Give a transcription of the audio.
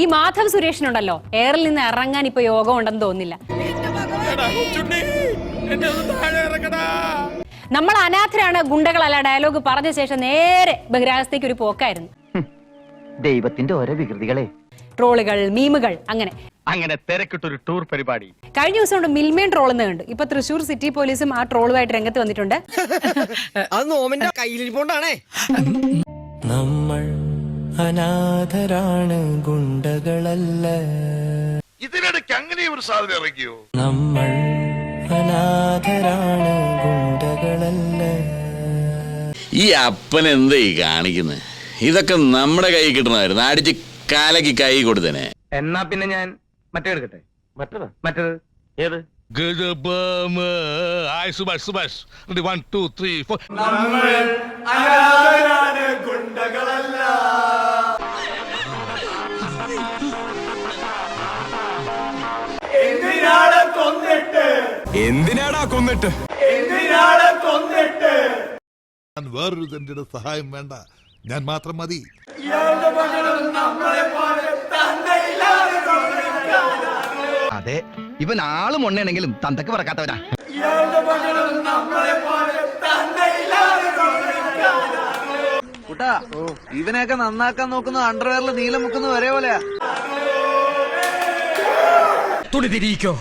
ഈ മാധവ് സുരേഷിനുണ്ടല്ലോ. എയറിൽ നിന്ന് ഇറങ്ങാൻ ഇപ്പൊ യോഗം ഉണ്ടെന്ന് തോന്നില്ല നമ്മൾ അനാഥരാണ് ഗുണ്ടകളല്ല ഡയലോഗ് പറഞ്ഞ ശേഷം നേരെ ബഹിരാകാശത്തേക്ക് ഒരു പോക്കായിരുന്നു. ദൈവത്തിന്റെ ഓരോ വികൃതികളെ. ട്രോളുകൾ മീമുകൾ അങ്ങനെ. അങ്ങനെ തിരക്കിട്ടൊരു ടൂർ പരിപാടി. കഴിഞ്ഞ ദിവസം കൊണ്ട് മിൽമേൻ ട്രോളുന്ന കണ്ടു. ഇപ്പൊ തൃശൂർ സിറ്റി പോലീസും ആ ട്രോളുമായിട്ട് രംഗത്ത് വന്നിട്ടുണ്ട്. അത് നോമിന്റെ കയ്യിലിരിപ്പോണ്ടാണേ. നമ്മൾ അനാഥരാണ് ഗുണ്ടകളല്ല. ഇതിനിടയ്ക്ക് അങ്ങനെ ഒരു സാധനം ഇറങ്ങിയോ നമ്മൾ അനാഥരാണ് ഗുണ്ടകളല്ല. ഈ അപ്പൻ എന്താ ഈ കാണിക്കുന്നത് ഇതൊക്കെ നമ്മുടെ കൈ കിട്ടണമായിരുന്നു അടിച്ച് കാലക്ക് കൈ കൊടുത്തേനെ. എന്നാ പിന്നെ ഞാൻ മറ്റേ എടുക്കട്ടെ? മറ്റേത്? മറ്റേത്? ഏത്? സുഭാഷ് സുഭാഷ്. വൺ കൊന്നിട്ട്? എന്തിനാടാ കൊന്നിട്ട്? എന്തിനാടാ കൊന്നിട്ട്? ഞാൻ വേറൊരു തന്റെ സഹായം വേണ്ട. ഞാൻ മാത്രം മതി. അതെ ഇവൻ ആളും ഉണ്ണയാണെങ്കിലും തന്തക്ക് പറക്കാത്തവരാ കുട്ടാ ഇവനെയൊക്കെ നന്നാക്കാൻ നോക്കുന്ന അണ്ടർവെയറിൽ നീലം മുക്കുന്ന ഒരേ പോലെയാ തുണി തിരിയിക്കോ